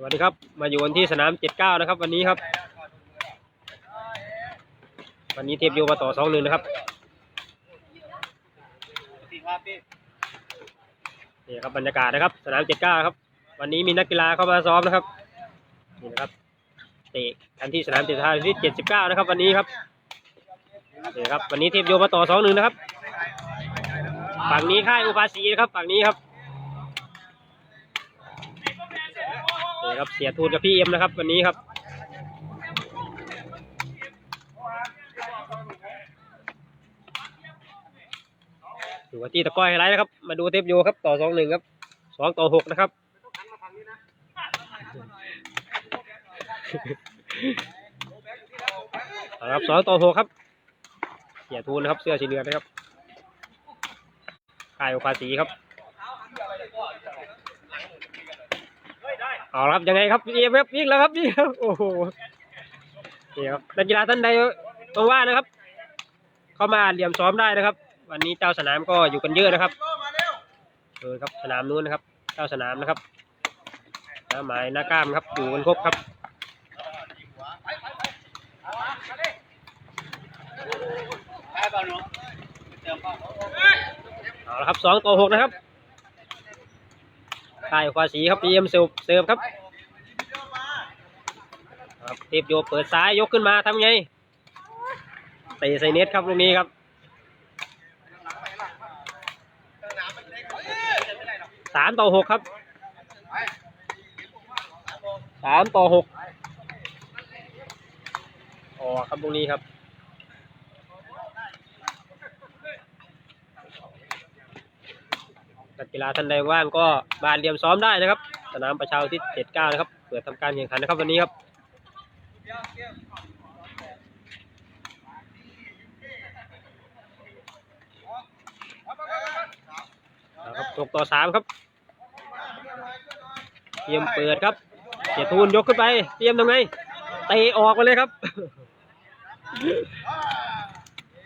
สวัสดีครับ มาอยู่วันที่สนามเจ็ดเก้านะครับ วันนี้ครับ วันนี้เทปโยมาต่อสองหนึ่งนะครับนี่ครับบรรยากาศนะครับ สนามเจ็ดเก้าครับ วันนี้มีนักกีฬาเข้ามาซ้อมนะครับนี่นะครับเตะกันที่สนามเจ็ดเก้าที่เจ็ดสิบเก้านะครับ วันนี้ครับนี่ครับ วันนี้เทปโยมาต่อสองหนึ่งนะครับ ฝั่งนี้ค่ายอุปาสีนะครับ ฝั่งนี้ครับ นี่ครับเสียทูนกับพี่เอ็มนะครับ วันนี้ครับดูกันที่ตะกร้อยไฮไลท์นะครับ มาดูเทปโยครับ ต่อสองหนึ่งครับสองต่อหกนะครับเอาครับสองต่อหกครับเสียทูนนะครับ เสื้อสีเหลืองนะครับขายโอภาสีครับ เอาครับยังไงครับเอฟเอฟวิ่งแล้วครับนี่ครับโอ้โหนี่ครับนักกีฬาท่านใดต้องว่านะครับ เข้ามาเหลี่ยมซ้อมได้นะครับ วันนี้เจ้าสนามก็อยู่กันเยอะนะครับเออครับสนามนู้นนะครับ เจ้าสนามนะครับหน้าหมายหน้ากล้ามครับอยู่กันครบครับเอาละครับสองต่อหกนะครับ ค่ายควาสีครับพีเอ็มเสิร์ฟเสิร์ฟครับครับเทปโยเปิดซ้ายยกขึ้นมาทำไงเตะใส่เน็ตครับลูกนี้ครับสามต่อหกครับสามต่อหกอ๋อครับลูกนี้ครับ นักกีฬาท่านใดว่างก็บานเรียมซ้อมได้นะครับ สนามประชาที่79นะครับ เปิดทำการแข่งขันนะครับวันนี้ครับครับหกต่อสามครับ เตรียมเปิดครับเสียทูนยกขึ้นไป เตรียมตรงไงเตะออกมาเลยครับ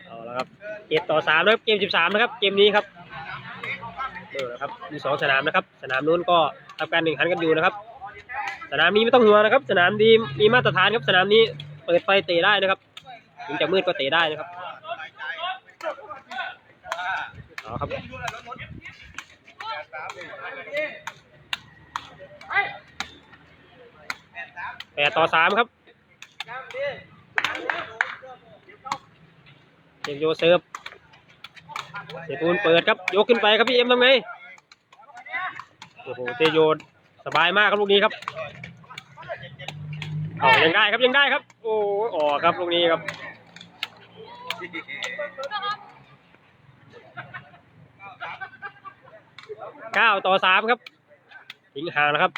เอาละครับเจ็ดต่อสามนะครับเกมสิบสามนะครับ เกมนี้ครับ เออนะครับมีสองสนามนะครับ สนามนู้นก็ทำการแข่งขันกันอยู่นะครับ สนามนี้ไม่ต้องห่วงนะครับ สนามดีมีมาตรฐานครับ สนามนี้เปิดไฟเตะได้นะครับ ถึงจะมืดก็เตะได้นะครับเอาครับแปดต่อสามครับเจมโยเซิร์ฟ เสียตูนเปิดครับยกขึ้นไปครับพี่เอ็มทำไงโอ้โหเตโยนสบายมากครับลูกนี้ครับเอายังได้ครับยังได้ครับ โอ้ออกครับลูกนี้ครับเก้าต่อสามครับทิ้งห่างนะครับ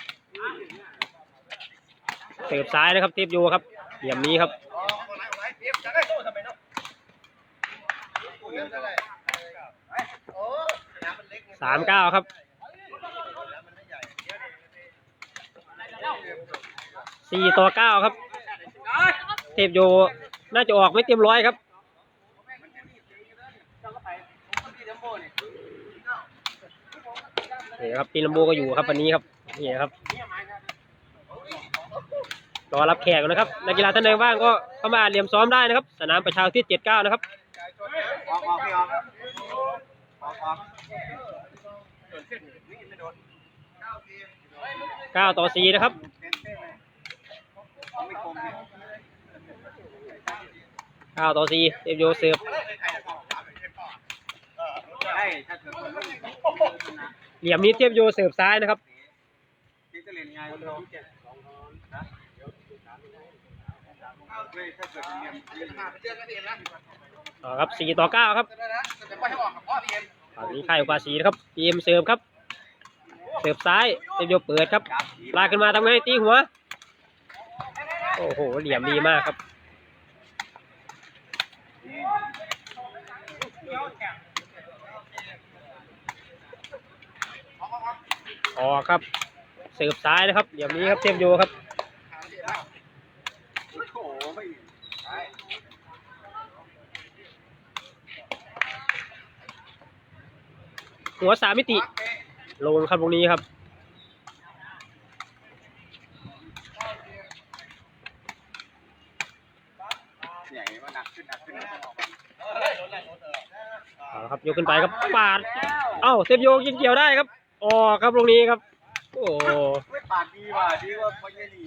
เสิร์ฟซ้ายนะครับเทปโยครับเหลี่ยมนี้ครับ สามเก้าครับสี่ต่อเก้าครับ เทปโยน่าจะออกไม่เต็มร้อยครับนี่ครับปีนัมโบก็อยู่ครับวันนี้ครับนี่ครับรอรับแขกนะครับนักกีฬาท่านใดว่างก็เข้ามาเรียมซ้อมได้นะครับ สนามประชาที่เจ็ดเก้านะครับ ออกออกไม่ออกออกออก เก้าต่อสี่นะครับไม่คมเนี่ยเก้าต่อสี่เทปโยเสิร์ฟใช่ถ้าเกิดคนไม่เหลี่ยมนี้เทียบโยเสิร์ฟซ้ายนะครับที่จะเรียนงานเราเจ็ดสองนะถ้าเกิดเรียนเรียนห้าเจอกันเองนะต่อครับสี่ต่อเก้าครับจะไม่ให้ออกกับพ่อเรียนฝั่งนี้ค่ายอุปาสีนะครับทีมเสิร์ฟครับ เสิร์ฟซ้ายเทปโยเปิดครับลากขึ้นมาทำไงตีหัว โอ้โห เหลี่ยมดีมากครับออกครับ เสิร์ฟซ้ายนะครับเหลี่ยมนี้ครับเทปโยครับหัวสามมิติ ลงครับตรงนี้ครับครับโยกขึ้นไปครับปาด เอ้าเซฟโยกยิงเกี่ยวได้ครับอ๋อครับตรงนี้ครับ โอ้โหปาดดีว่ะดีว่าพอยนี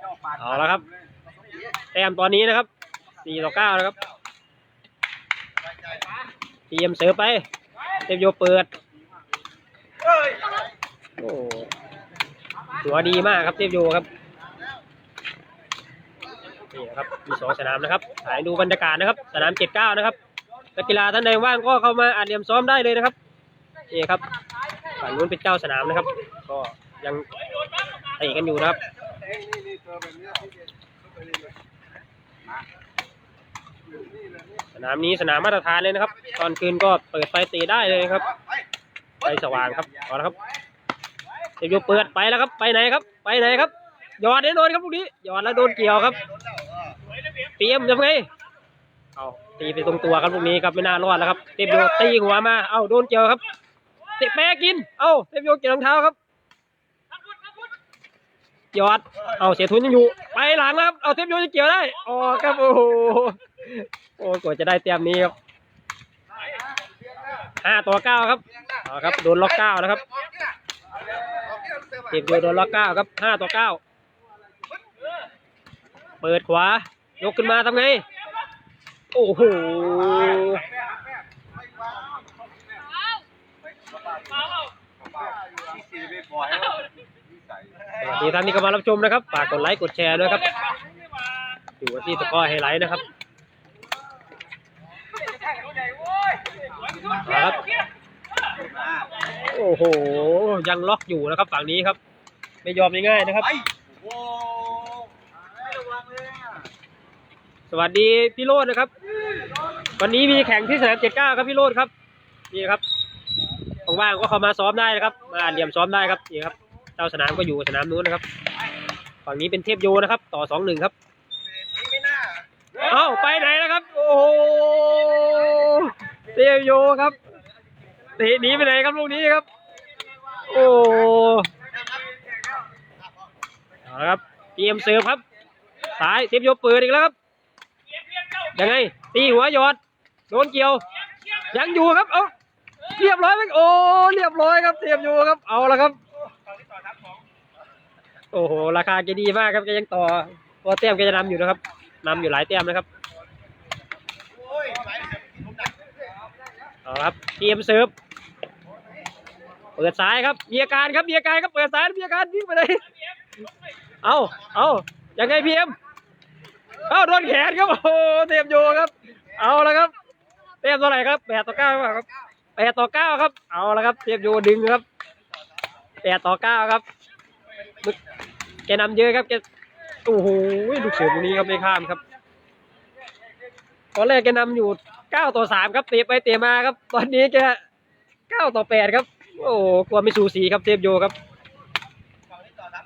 เจ้าปาดเอาละครับ แต้มตอนนี้นะครับสี่ต่อเก้านะครับทีเอ็มเสือไปเซฟโยเปิด โอ้หัวดีมากครับเซฟโยครับนี่นะครับมีสองสนามนะครับถ่ายดูบรรยากาศนะครับ สนามเจ็ดเก้านะครับนักกีฬาท่านใดว่างก็เข้ามาอัดเหลี่ยมซ้อมได้เลยนะครับนี่ครับฝั่งนู้นเป็นเจ้าสนามนะครับ ก็ยังเตะกันอยู่นะครับสนามนี้สนามมาตรฐานเลยนะครับ ตอนคืนก็เปิดไฟตีได้เลยครับ ไปไฟสว่างครับเอาละครับเดี๋ยเปิดไปแล้วครับ ไปไหนครับ ไปไหนครับ หยอดแน่นอนครับลูกนี้ หยอดแล้วโดนเกี่ยวครับเตรียมยังไงเอาตีไปตรงตัวครับลูกนี้ครับไม่น่ารอดแล้วครับเทปโยตีหัวมา เอาโดนเกี่ยวครับเตะแม่กิน เอาเทปโยเกี่ยวรองเท้าครับหยอด เอาเสียทุนยังอยู่ ไปหลังครับ เอาเทปโยจะเกี่ยวได้ อ๋อครับโอ้โห โอ้กว่าจะได้เตรียมนี้ครับ ห้าต่อเก้าครับเอาครับโดนล็อกเก้านะครับเทปโยโดนล็อกเก้าครับห้าต่อเก้าเปิดขวายกขึ้นมาทำไง โอ้โหที่สี่ไม่ปล่อยนิสัยสวัสดีท่านที่เข้ามารับชมนะครับ ฝากกดไลค์กดแชร์ด้วยครับ อยู่กันที่ตะกร้อไฮไลท์นะครับเอาละ ครับมาโอ้โห ยังล็อกอยู่นะครับฝั่งนี้ครับ ไม่ยอมง่ายๆนะครับไปโอ้ไม่ระวังเลยอะสวัสดีพี่โรดนะครับ วันนี้มีแข่งที่สนามเจ็ดเก้าครับพี่โรดครับ นี่ครับว่างๆก็เข้ามาซ้อมได้นะครับ มาเรียมซ้อมได้ครับ นี่ครับเจ้าสนามก็อยู่สนามนู้นนะครับ ฝั่งนี้เป็นเทพโยนะครับ ต่อสองหนึ่งครับไม่น่าเอ้าไปไหนแล้วครับ โอ้โห เทพโยครับเตะหนีไปไหนครับลูกนี้ครับ โอ้เอาละครับเตรียมเสิร์ฟครับสายเทพโยเปิดอีกแล้วครับยังไง ตีหัวหยอดโดนเกี่ยว ยังอยู่ครับเอ้าเรียบร้อยไหมโอ้เรียบร้อยครับเทียบอยู่ครับ เอาละครับโอ้โหราคาแกดีมากครับแกยังต่อตัวแต้มแกจะนำอยู่นะครับนำอยู่หลายแต้มนะครับ โอ้ยไปเสร็จผมดัก เอาครับเตรียมเสิร์ฟเปิดซ้ายครับมีอาการครับมีอาการครับเปิดซ้ายมีอาการวิ่งไปเลยเอาเอายังไงพีเอ็มเอาโดนแขนครับโอ้โหเต็มโยครับ เอาละครับเต็มเท่าไหร่ครับแปดต่อเก้าครับแปดต่อเก้าครับ เอาละครับเต็มโยดึงครับแปดต่อเก้าครับมึกแกนำเยอะครับแกโอ้โหลูกเสือตรงนี้ครับไม่ข้ามครับ ตอนแรกแกนำอยู่เก้าต่อสามครับเตะไปเตะมาครับ ตอนนี้แกเก้าต่อแปดครับ โอ้กลัวไม่สูสีครับเทพโยครับฝั่งนี้ต่อนับ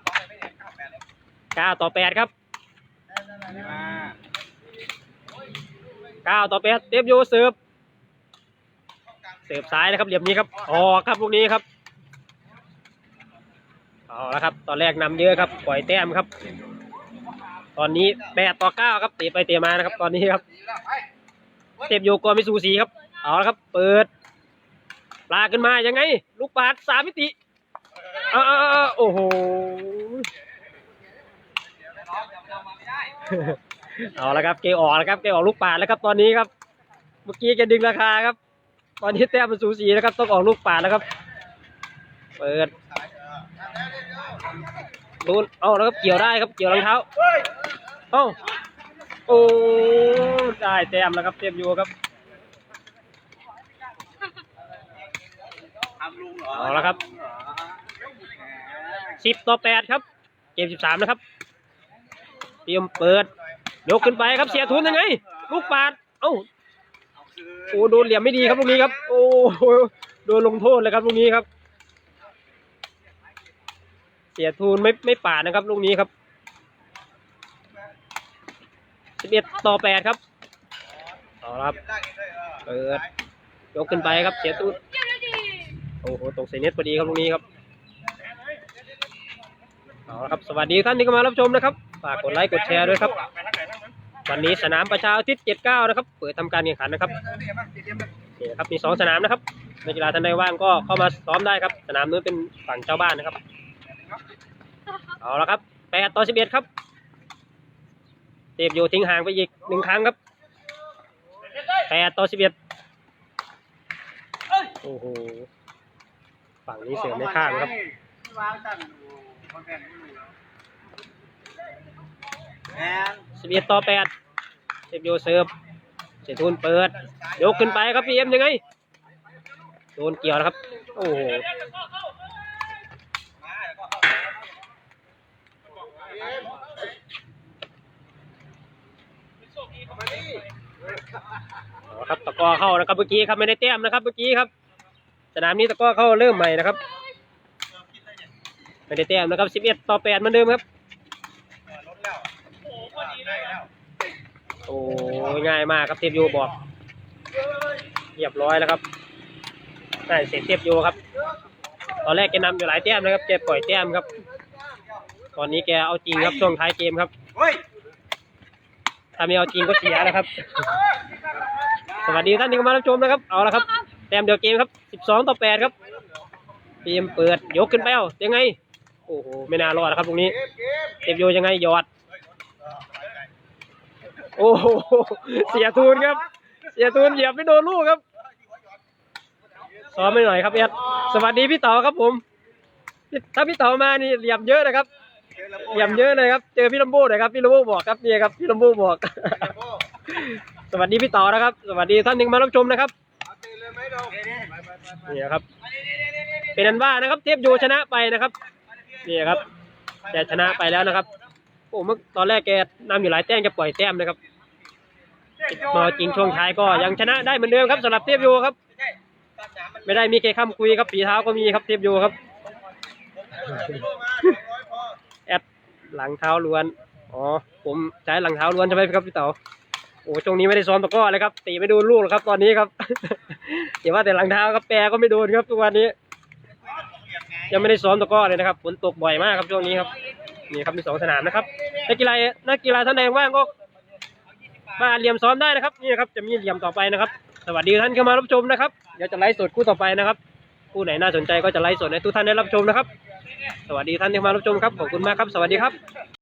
เก้าต่อแปดครับเก้าต่อแปดเทพโยเสิร์ฟเสิร์ฟซ้ายนะครับเหลี่ยมนี้ครับออกครับลูกนี้ครับเอาละครับ ตอนแรกนำเยอะครับ ปล่อยแต้มครับ ตอนนี้แปดต่อเก้าครับเตะไปเตะมานะครับ ตอนนี้ครับเทพโยกลัวไม่สูสีครับ เอาละครับ เปิด ปลาขึ้นมายังไง ลูกปาดสามมิติเอาเอาเอโอ้โหเอาละครับเกออกแล้วครับเกออกลูกปาดแล้วครับตอนนี้ครับ เมื่อกี้แกดึงราคาครับ ตอนนี้แต้มมันสูสีนะครับ ต้องออกลูกปาดแล้วครับ เปิดดูนเอาแล้วครับเกี่ยวได้ครับเกี่ยวรองเท้า เฮ้ยเอ้าโอ้ได้แต้มแล้วครับเต็มอยู่ครับทำลุงเหรอเอาละครับสิบต่อแปดครับ เกมสิบสามนะครับ เตรียมเปิดยกขึ้นไปครับเสียทุนยังไง ลูกปาด เอ้าโอ้โดนเหลี่ยมไม่ดีครับลูกนี้ครับ โอ้โหโดนลงโทษเลยครับลูกนี้ครับ เสียทุนไม่ไม่ปาดนะครับลูกนี้ครับ สิบเอ็ดต่อแปดครับเอครับ เปิด ยกขึ้นไปครับ เสียทุนโอ้โหตกใส่เน็ตพอดีครับลูกนี้ครับเอาละครับ สวัสดีท่านที่เข้ามารับชมนะครับ ฝากกดไลค์กดแชร์ด้วยครับ วันนี้สนามประชาอาทิตย์79 นะครับ เปิดทำการแข่งขันนะครับนี่นะครับ มีสองสนามนะครับนักกีฬาท่านใดว่างก็เข้ามาซ้อมได้ครับ สนามนู้นเป็นฝั่งเจ้าบ้านนะครับ เอาละครับแปดต่อสิบเอ็ดครับ เทพโย่ทิ้งห่างไปอีกหนึ่งครั้งครับแปดต่อสิบเอ็ดโอ้โหฝั่งนี้เสือไม่ข้างครับสิบเอ็ดต่อแปดเทพโย่เสิร์ฟเสียทุนเปิด ยกขึ้นไปครับพีเอ็มยังไง โดนเกี่ยวนะครับ โอ้โห เอา ครับตะก้อเข้านะครับเมื่อกี้ครับไม่ได้แต้มนะครับ เมื่อกี้ครับ สนามนี้ตะก้อเข้าเริ่มใหม่นะครับไม่ได้แต้มนะครับสิบเอ็ดต่อแปดเหมือนเดิมครับโอ้ง่ายมากครับเทปโยบอกเรียบร้อยแล้วครับได้เสร็จเทปโยครับ ตอนแรกแกนำอยู่หลายแต้มนะครับแกปล่อยแต้มครับ ตอนนี้แกเอาจริงครับช่วงท้ายเกมครับเฮ้ย ถ้าไม่เอาจริงก็เสียนะครับ สวัสดีท่านที่มารับชมนะครับ เอาละครับ แต้มเดียวเกมครับ 12 ต่อ 8 ครับทีมเปิดยกขึ้นไปเอายังไง โอ้โห ไม่น่ารอดนะครับตรงนี้เก็บโยยังไงหยอด โอ้โห เสียทูนครับ เสียทูนเหยียบไม่โดนลูกครับซ้อมไม่หน่อยครับเอ็ดสวัสดีพี่เต๋อครับผม ถ้าพี่เต๋อมานี่เหลี่ยมเยอะนะครับ เหลี่ยมเยอะเลยครับ เจอพี่ลำโบ้หน่อยครับ พี่ลำโบ้บอกครับนี่ครับ พี่ลำโบ้บอก สวัสดีพี่ต่อนะครับ สวัสดีท่านหนึ่งมารับชมนะครับนี่ครับ เป็นอันว่านะครับ เทพโยชนะไปนะครับนี่ครับแกชนะไปแล้วนะครับ โอ้เมื่อตอนแรกแกนำอยู่หลายแต้มแกปล่อยแต้มนะครับมาจริงช่วงท้ายก็ยังชนะได้เหมือนเดิมครับสำหรับเทพโยครับ ไม่ได้มีแค่คำคุยครับฝีเท้าก็มีครับเทพโยครับ หลังเท้าล้วน อ๋อ ผมใช้หลังเท้าล้วนใช่ไหมครับพี่เต๋อโอ้ช่วงนี้ไม่ได้ซ้อมตะก้อเลยครับ ตีไม่โดนลูกหรอกครับ ตอนนี้ครับอย่าว่าแต่หลังเท้าครับแปรก็ไม่โดนครับทุกวันนี้ ยังไม่ได้ซ้อมตะก้อเลยนะครับ ฝนตกบ่อยมากครับช่วงนี้ครับ นี่ครับมีสองสนามนะครับ นักกีฬา นักกีฬาท่านใดว่างก็มาเหลี่ยมซ้อมได้นะครับ นี่นะครับ จะมีเหลี่ยมต่อไปนะครับ สวัสดีท่านเข้ามารับชมนะครับ เดี๋ยวจะไลฟ์สดคู่ต่อไปนะครับ คู่ไหนน่าสนใจก็จะไลฟ์สดให้ทุกท่านได้รับชมนะครับ สวัสดีท่านที่มารับชมครับ ขอบคุณมากครับ สวัสดีครับ